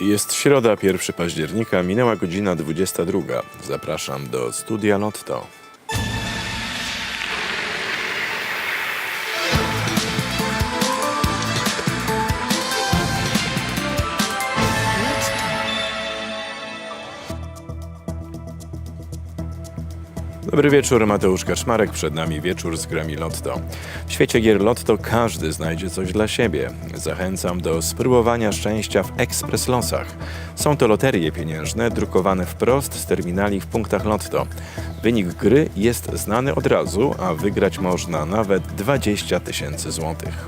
Jest środa, 1 października, minęła godzina 22. Zapraszam do studia Lotto. Dobry wieczór, Mateusz Kaczmarek. Przed nami wieczór z grami Lotto. W świecie gier Lotto każdy znajdzie coś dla siebie. Zachęcam do spróbowania szczęścia w Express Losach. Są to loterie pieniężne drukowane wprost z terminali w punktach Lotto. Wynik gry jest znany od razu, a wygrać można nawet 20 tysięcy złotych.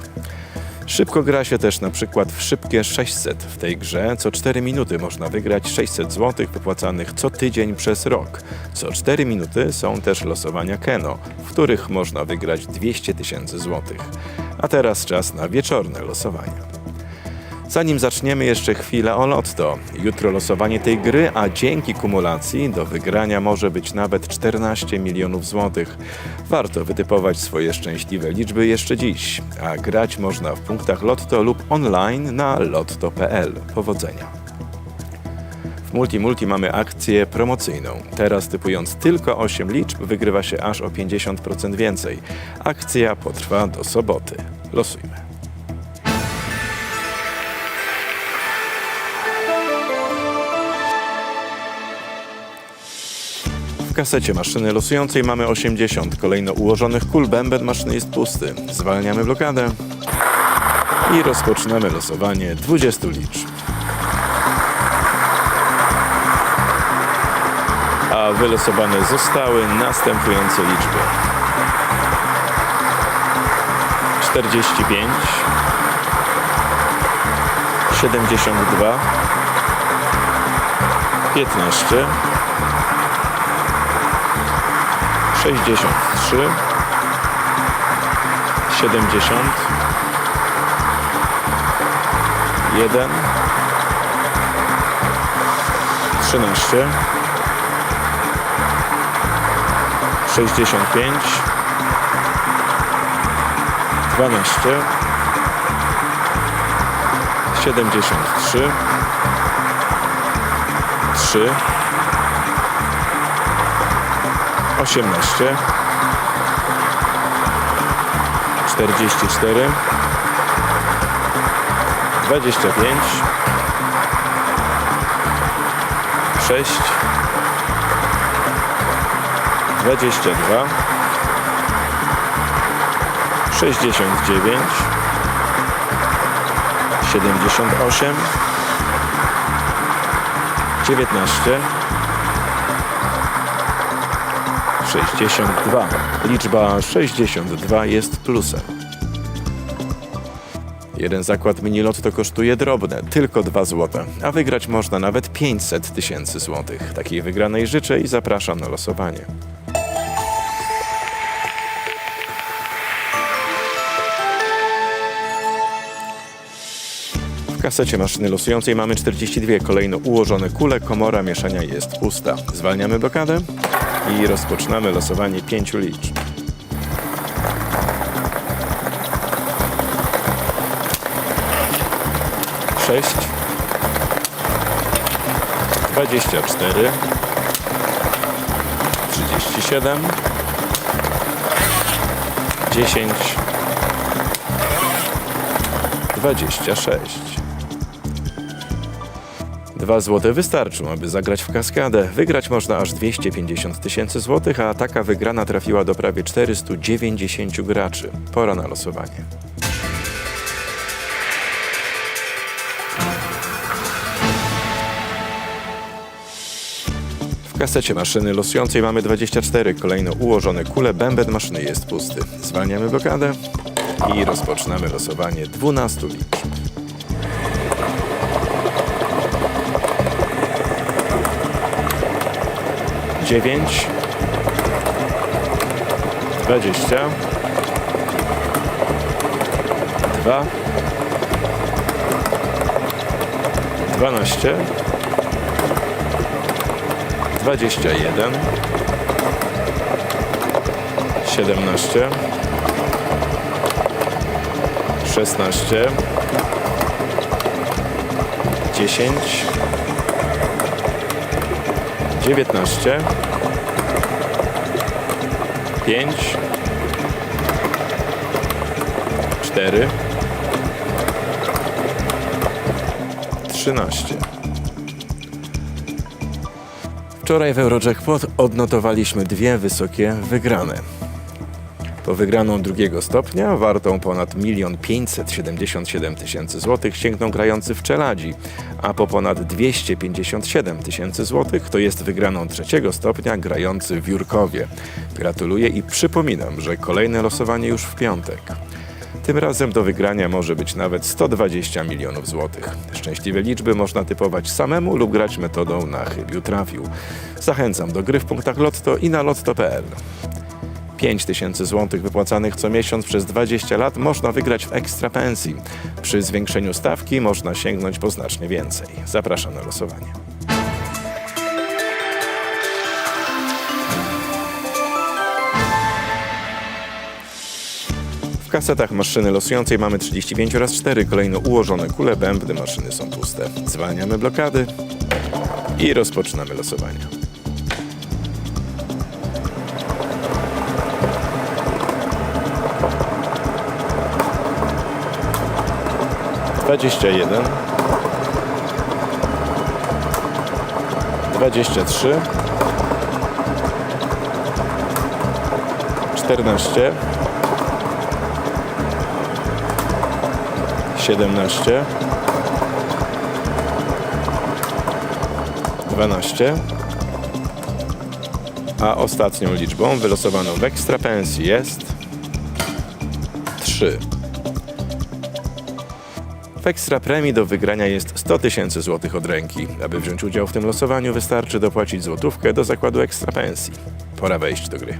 Szybko gra się też na przykład w szybkie 600. W tej grze co 4 minuty można wygrać 600 zł wypłacanych co tydzień przez rok. Co 4 minuty są też losowania Keno, w których można wygrać 200 tysięcy złotych. A teraz czas na wieczorne losowania. Zanim zaczniemy jeszcze chwilę o lotto. Jutro losowanie tej gry, a dzięki kumulacji do wygrania może być nawet 14 milionów złotych. Warto wytypować swoje szczęśliwe liczby jeszcze dziś, a grać można w punktach lotto lub online na lotto.pl. Powodzenia! W Multi Multi mamy akcję promocyjną. Teraz typując tylko 8 liczb wygrywa się aż o 50% więcej. Akcja potrwa do soboty. Losujmy. Kasecie maszyny losującej mamy 80 kolejno ułożonych kul. Bęben maszyny jest pusty. Zwalniamy blokadę i rozpoczynamy losowanie 20 liczb. A wylosowane zostały następujące liczby. 45 72 15 63 70 1 13 65 12 73 3 18 44 25 6 22 69 78 19 62. Liczba 62 jest plusem. Jeden zakład mini lotto kosztuje drobne, tylko 2 zł, a wygrać można nawet 500 tysięcy złotych. Takiej wygranej życzę i zapraszam na losowanie. W kasecie maszyny losującej mamy 42 kolejno ułożone kule, komora mieszania jest pusta. Zwalniamy blokadę i rozpoczynamy losowanie pięciu liczb. Sześć, dwadzieścia cztery, trzydzieści siedem, dziesięć, dwadzieścia sześć. Dwa złote wystarczą, aby zagrać w kaskadę. Wygrać można aż 250 tysięcy złotych, a taka wygrana trafiła do prawie 490 graczy. Pora na losowanie. W kasecie maszyny losującej mamy 24 kolejno ułożone kule. Bęben maszyny jest pusty. Zwalniamy blokadę i rozpoczynamy losowanie 12 liczb. 9 20 2 12 21 17 16 10, 19, 5, 4, 13. Wczoraj w Eurojackpot odnotowaliśmy dwie wysokie wygrane. Po wygraną drugiego stopnia, wartą ponad 1 577 tysięcy złotych, sięgnął grający w Czeladzi, a po ponad 257 tysięcy złotych to jest wygraną trzeciego stopnia grający w Jurkowie. Gratuluję i przypominam, że kolejne losowanie już w piątek. Tym razem do wygrania może być nawet 120 milionów złotych. Szczęśliwe liczby można typować samemu lub grać metodą na chybiu trafił. Zachęcam do gry w punktach Lotto i na lotto.pl. 5 tysięcy złotych wypłacanych co miesiąc przez 20 lat można wygrać w ekstra pensji. Przy zwiększeniu stawki można sięgnąć po znacznie więcej. Zapraszam na losowanie. W kasetach maszyny losującej mamy 35 oraz 4 kolejno ułożone kule bębny. Maszyny są puste. Zwalniamy blokady i rozpoczynamy losowanie. Dwadzieścia jeden, dwadzieścia trzy, czternaście, siedemnaście, dwanaście, a ostatnią liczbą wylosowaną w ekstra pensji jest trzy. Ekstra premii do wygrania jest 100 tysięcy złotych od ręki. Aby wziąć udział w tym losowaniu, wystarczy dopłacić złotówkę do zakładu ekstra pensji. Pora wejść do gry.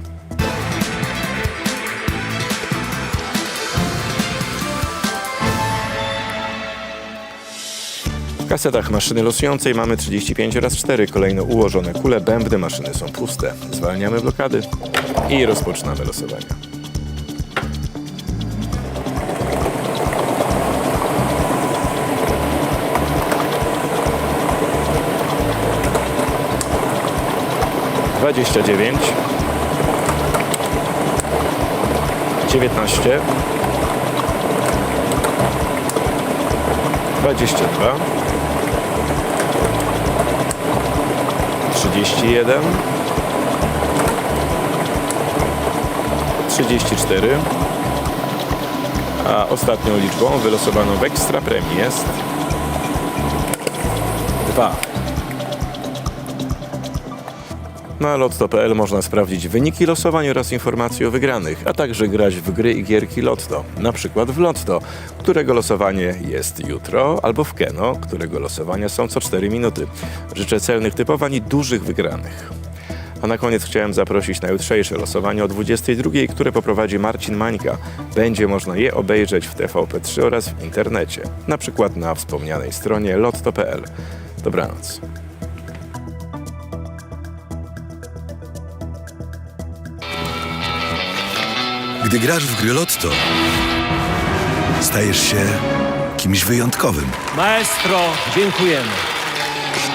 W kasetach maszyny losującej mamy 35 razy 4 kolejno ułożone kule bębny, maszyny są puste. Zwalniamy blokady i rozpoczynamy losowania. 29 19 22 31 34 a ostatnią liczbą wylosowaną w ekstra premii jest 2 na lotto.pl można sprawdzić wyniki losowań oraz informacje o wygranych, a także grać w gry i gierki Lotto, na przykład w Lotto, którego losowanie jest jutro, albo w Keno, którego losowania są co 4 minuty. Życzę celnych typowań i dużych wygranych. A na koniec chciałem zaprosić na jutrzejsze losowanie o 22, które poprowadzi Marcin Mańka. Będzie można je obejrzeć w TVP3 oraz w internecie, na przykład na wspomnianej stronie lotto.pl. Dobranoc. Gdy grasz w gry Lotto, stajesz się kimś wyjątkowym. Maestro, dziękujemy.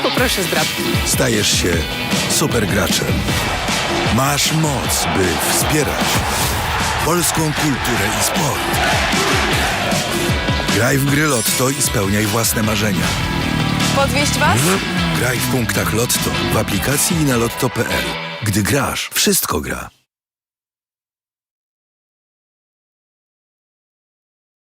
Poproszę zdrabki. Stajesz się supergraczem. Masz moc, by wspierać polską kulturę i sport. Graj w gry Lotto i spełniaj własne marzenia. Podwieźć was? Graj w punktach Lotto w aplikacji i na lotto.pl. Gdy grasz, wszystko gra.